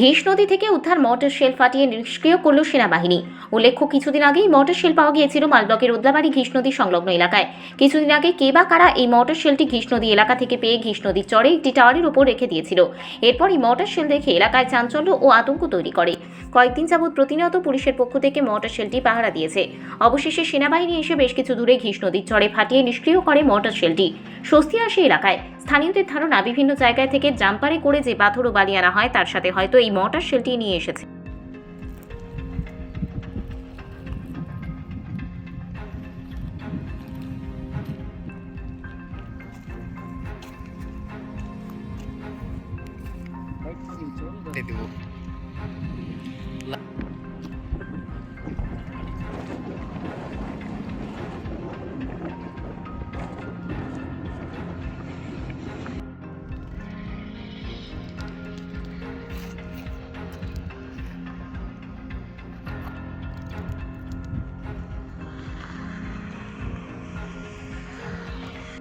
ঘিস নদী থেকে উদ্ধার মটর শেল ফাটিয়ে নিষ্ক্রিয় করল সেনাবাহিনী। উল্লেখ্য, কিছুদিন আগেই মটর শেল পাওয়া গিয়েছিল মালব্লকের উদ্লাবাড়ি ঘিস নদী সংলগ্ন এলাকায়। কিছুদিন আগে কে বা কারা এই মটর শেলটি ঘিস নদী এলাকা থেকে পেয়ে ঘিস নদীর চরে একটি টাওয়ারের উপর রেখে দিয়েছিল। এরপর মটর শেল দেখে এলাকায় চাঞ্চল্য ও আতঙ্ক তৈরি করে। কয়েকদিন যাবৎ প্রতিনিয়ত পুলিশের পক্ষ থেকে মর্টার শেলটি পাহারা দিয়েছে। অবশেষে সেনাবাহিনী এসে বেশ কিছু দূরে ঘিস নদীর চরে ফাটিয়ে নিষ্ক্রিয় করে মর্টার শেলটি। স্বস্তি আসে এলাকায়। স্থানীয়দের ধারণা, বিভিন্ন জায়গায় থেকে জাম্পারে করে যে পাথর ও বালি আনা হয়, তার সাথে হয়তো এই মর্টার শেলটি নিয়ে এসেছে। 了。